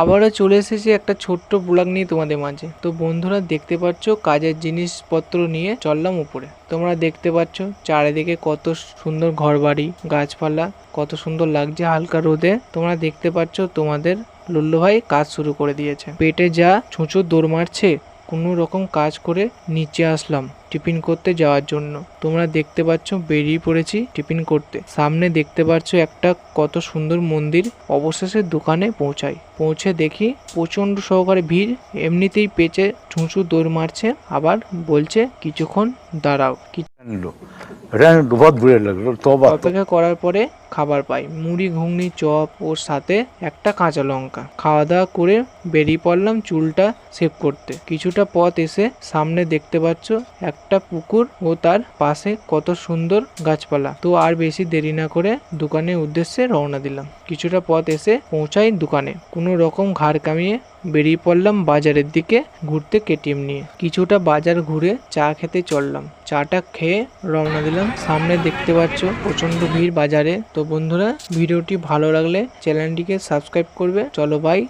আবারও চলে এসেছি একটা ছোট্ট ব্লগ নিয়ে তোমাদের মাঝে। তো বন্ধুরা, দেখতে পাচ্ছ কাজের জিনিসপত্র নিয়ে চললাম উপরে। তোমরা দেখতে পাচ্ছ চারিদিকে কত সুন্দর ঘরবাড়ি, গাছপালা, কত সুন্দর লাগছে হালকা রোদে। তোমরা দেখতে পাচ্ছ তোমাদের লুল্লু ভাই কাজ শুরু করে দিয়েছে। পেটে যা ছুঁচো দৌড় মারছে, কোনো রকম কাজ করে নিচে আসলাম। টিফিন করতে যাওয়ার জন্য। তোমরা দেখতে পাচ্ছ বেরিয়ে পড়েছি টিফিন করতে। সামনে দেখতে পাচ্ছ একটা কত সুন্দর মন্দির। অবশেষে দোকানে পৌঁছাই। পৌঁছে দেখি প্রচণ্ড সহকারে ভিড়। এমনিতেই পেঁচে ছুঁচু দৌড় মারছে। আবার বলছে কিছুক্ষণ দাঁড়াও। অপেক্ষা করার পরে খাবার পাই। মুড়ি ঘুগনি চপ ওর সাথে একটা কাঁচা লঙ্কা। খাওয়া দাওয়া করে বেরিয়ে পড়লাম চুলটা সেভ করতে। কিছুটা পথ এসে সামনে দেখতে পাচ্ছ এক একটা পুকুর ও তার পাশে কত সুন্দর গাছপালা। তো আর বেশি দেরি না করে দোকানের উদ্দেশ্যে রওনা দিলাম। কিছুটা পথ এসে পৌঁছাই দোকানে। কোনো রকম ঘাড় কামিয়ে বেরিয়ে পড়লাম বাজারের দিকে ঘুরতে কেটিএম নিয়ে। কিছুটা বাজার ঘুরে চা খেতে চললাম। চাটা খেয়ে রওনা দিলাম। সামনে দেখতে পাচ্ছ প্রচণ্ড ভিড় বাজারে। তো বন্ধুরা, ভিডিওটি ভালো লাগলে চ্যানেলটিকে সাবস্ক্রাইব করবে। চলো বাই